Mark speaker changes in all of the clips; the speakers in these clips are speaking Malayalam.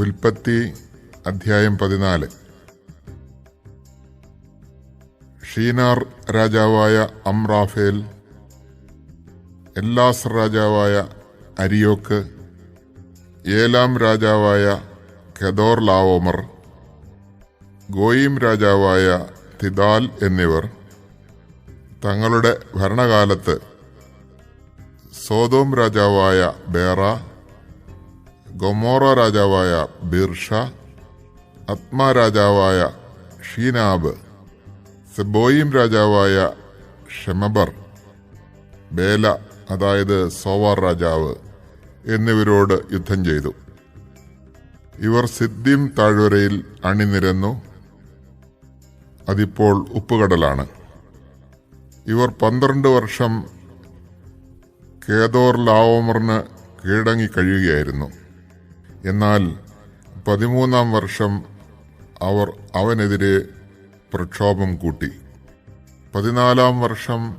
Speaker 1: ഉൽപ്പത്തി അധ്യായം പതിനാല്. ഷീനാർ രാജാവായ അംറാഫേൽ എല്ലാസ് രാജാവായ അരിയോക്ക് ഏലാം രാജാവായ കെദോർ ലാവോമർ ഗോയിം രാജാവായ തിദാൽ എന്നിവർ തങ്ങളുടെ ഭരണകാലത്ത് സോതോം രാജാവായ ബേറ ഗൊമോറ രാജാവായ ബിർഷ അത്മാരാജാവായ ഷീനാബ് സെബോയിം രാജാവായ ഷെമബർ ബേല അതായത് സോവാർ രാജാവ് എന്നിവരോട് യുദ്ധം ചെയ്തു. ഇവർ സിദ്ധിം താഴ്വരയിൽ അണിനിരന്നു. അതിപ്പോൾ ഉപ്പുകടലാണ്. ഇവർ പന്ത്രണ്ട് വർഷം കേദോർ ലാവോമറിന് കീഴടങ്ങി കഴിയുകയായിരുന്നു. എന്നാൽ പതിമൂന്നാം വർഷം അവർ അവനെതിരെ പ്രക്ഷോഭം കൂട്ടി. പതിനാലാം വർഷം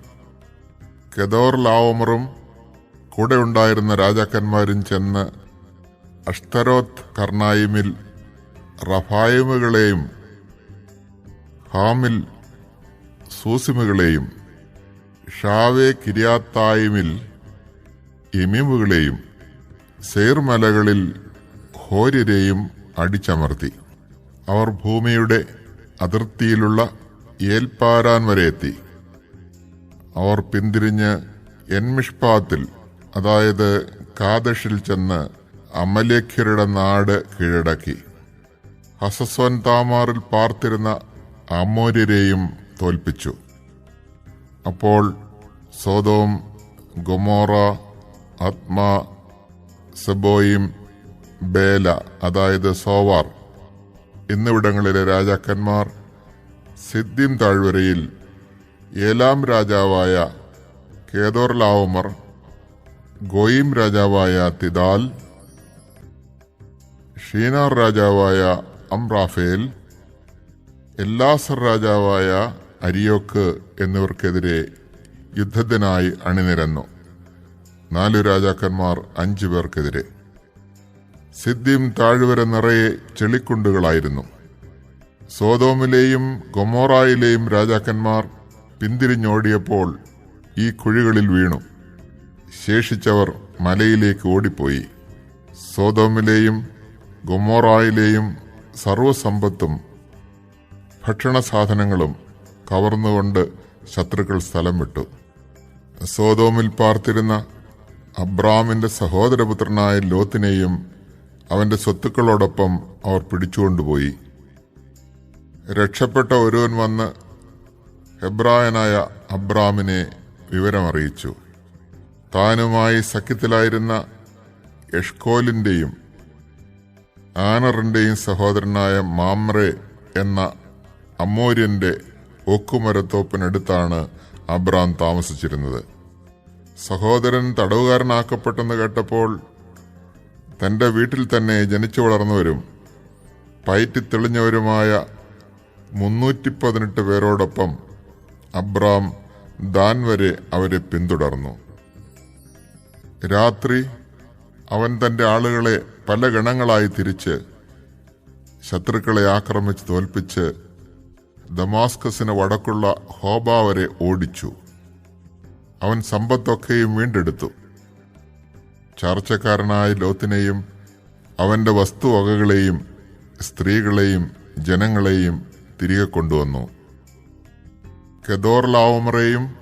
Speaker 1: കെദോർ ലാവോമറും കൂടെ ഉണ്ടായിരുന്ന രാജാക്കന്മാരും ചെന്ന് അഷ്തരോത്ത് കർണായിമിൽ റഫായിമുകളെയും ഹാമിൽ സൂസിമുകളെയും ഷാവെ കിരിയാത്തായിമിൽ എമീമുകളെയും സേർമലകളിൽ ഹോര്യരെയും അടിച്ചമർത്തി. അവർ ഭൂമിയുടെ അതിർത്തിയിലുള്ള ഏൽപ്പാരാൻ വരെ എത്തി. അവർ പിന്തിരിഞ്ഞ് എൻമിഷ്പാത്തിൽ അതായത് കാദഷിൽ ചെന്ന് അമലേഖ്യരുടെ നാട് കീഴടക്കി. ഹസസ്വൻ താമാറിൽ പാർത്തിരുന്ന അമോര്യരെയും തോൽപ്പിച്ചു. അപ്പോൾ സോതോം ഗൊമോറ ആത്മാ സെബോയിം ബേല അതായത് സോവാർ. എന്നിവിടങ്ങളിലെ രാജാക്കന്മാർ സിദ്ദിം താഴ്വരയിൽ ഏലാം രാജാവായ കേദോർ ലാവമർ ഗോയിം രാജാവായ തിദാൽ ഷീനാർ രാജാവായ അംറാഫേൽ എല്ലാസർ രാജാവായ അരിയോക്ക് എന്നിവർക്കെതിരെ യുദ്ധത്തിനായി അണിനിരന്നു. നാലു രാജാക്കന്മാർ അഞ്ചു പേർക്കെതിരെ സിദ്ധിം താഴ്വര നിറയെ ചെളിക്കുണ്ടുകളായിരുന്നു. സോതോമിലെയും ഗൊമോറായിലെയും രാജാക്കന്മാർ പിന്തിരിഞ്ഞോടിയപ്പോൾ ഈ കുഴികളിൽ വീണു. ശേഷിച്ചവർ മലയിലേക്ക് ഓടിപ്പോയി. സോതോമിലെയും ഗൊമോറായിലെയും സർവസമ്പത്തും ഭക്ഷണ സാധനങ്ങളും കവർന്നുകൊണ്ട് ശത്രുക്കൾ സ്ഥലം വിട്ടു. സോതോമിൽ പാർത്തിരുന്ന അബ്രാമിന്റെ സഹോദരപുത്രനായ ലോത്തിനെയും അവന്റെ സ്വത്തുക്കളോടൊപ്പം അവർ പിടിച്ചുകൊണ്ടുപോയി. രക്ഷപ്പെട്ട ഒരുവൻ വന്ന് ഹെബ്രായനായ അബ്രാമിനെ വിവരമറിയിച്ചു. താനുമായി സഖ്യത്തിലായിരുന്ന യഷ്കോലിന്റെയും ആനറിന്റെയും സഹോദരനായ മാമ്രെ എന്ന അമ്മോര്യന്റെ ഒക്കുമരത്തോപ്പിനടുത്താണ് അബ്രാം താമസിച്ചിരുന്നത്. സഹോദരൻ തടവുകാരനാക്കപ്പെട്ടെന്ന് കേട്ടപ്പോൾ തന്റെ വീട്ടിൽ തന്നെ ജനിച്ചു വളർന്നവരും പയറ്റി തെളിഞ്ഞവരുമായ മുന്നൂറ്റി പതിനെട്ട് പേരോടൊപ്പം അബ്രാം ദാൻ വരെ അവരെ പിന്തുടർന്നു. രാത്രി അവൻ തന്റെ ആളുകളെ പല ഗണങ്ങളായി തിരിച്ച് ശത്രുക്കളെ ആക്രമിച്ച് തോൽപ്പിച്ച് ദമാസ്കസിന് വടക്കുള്ള ഹോബ വരെ ഓടിച്ചു. അവൻ സമ്പത്തൊക്കെയും വീണ്ടെടുത്തു. ചാർച്ചക്കാരനായ ലോത്തിനെയും അവന്റെ വസ്തുവകകളെയും സ്ത്രീകളെയും ജനങ്ങളെയും തിരികെ കൊണ്ടുവന്നു. കെദോർ ലാവമറേയും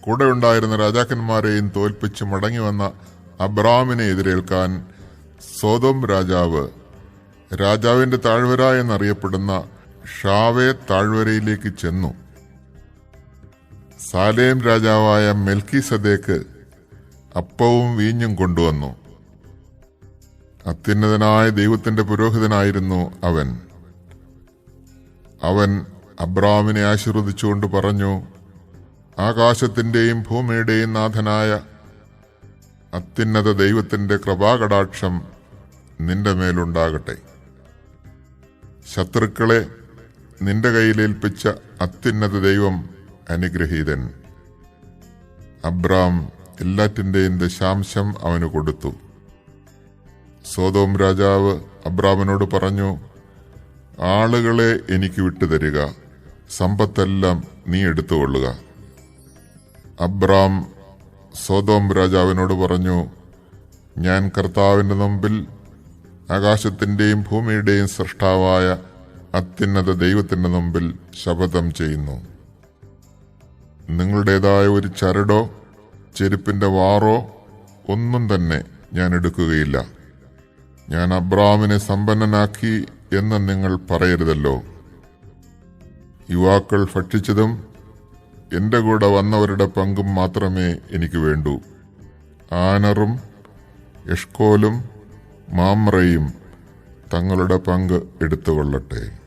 Speaker 1: കൂടെ ഉണ്ടായിരുന്ന രാജാക്കന്മാരെയും തോൽപ്പിച്ച് മടങ്ങി വന്ന അബ്രാമിനെ എതിരേൽക്കാൻ സോതോം രാജാവ് രാജാവിന്റെ താഴ്വര എന്നറിയപ്പെടുന്ന ഷാവേ താഴ്വരയിലേക്ക് ചെന്നു. സാലേം രാജാവായ മെൽക്കി സദേക്ക് അപ്പവും വീഞ്ഞും കൊണ്ടുവന്നു. അത്യുന്നതനായ ദൈവത്തിന്റെ പുരോഹിതനായിരുന്നു അവൻ. അവൻ അബ്രാമിനെ ആശീർവദിച്ചുകൊണ്ട് പറഞ്ഞു ആകാശത്തിന്റെയും ഭൂമിയുടെയും നാഥനായ അത്യുന്നത ദൈവത്തിന്റെ കൃപാകടാക്ഷം നിന്റെ മേലുണ്ടാകട്ടെ. ശത്രുക്കളെ നിന്റെ കയ്യിലേൽപ്പിച്ച അത്യുന്നത ദൈവം അനുഗ്രഹീതൻ. അബ്രാം എല്ലാറ്റിന്റെയും ദശാംശം അവന് കൊടുത്തു. സോതോം രാജാവ് അബ്രാമിനോട് പറഞ്ഞു ആളുകളെ എനിക്ക് വിട്ടുതരിക. സമ്പത്തെല്ലാം നീ എടുത്തുകൊള്ളുക. അബ്രാം സോതോം രാജാവിനോട് പറഞ്ഞു ഞാൻ കർത്താവിന്റെ മുമ്പിൽ ആകാശത്തിന്റെയും ഭൂമിയുടെയും സൃഷ്ടാവായ അത്യുന്നത ദൈവത്തിന്റെ മുമ്പിൽ ശപഥം ചെയ്യുന്നു. നിങ്ങളുടേതായ ഒരു ചരടോ ചെരുപ്പിന്റെ വാറോ ഒന്നും തന്നെ ഞാൻ എടുക്കുകയില്ല. ഞാൻ അബ്രാമിനെ സമ്പന്നനാക്കി എന്ന് നിങ്ങൾ പറയരുതല്ലോ. യുവാക്കൾ ഭക്ഷിച്ചതും എന്റെ കൂടെ വന്നവരുടെ പങ്കും മാത്രമേ എനിക്ക് വേണ്ടൂ. ആനറും എഷ്കോലും മാമ്രയും തങ്ങളുടെ പങ്ക് എടുത്തുകൊള്ളട്ടെ.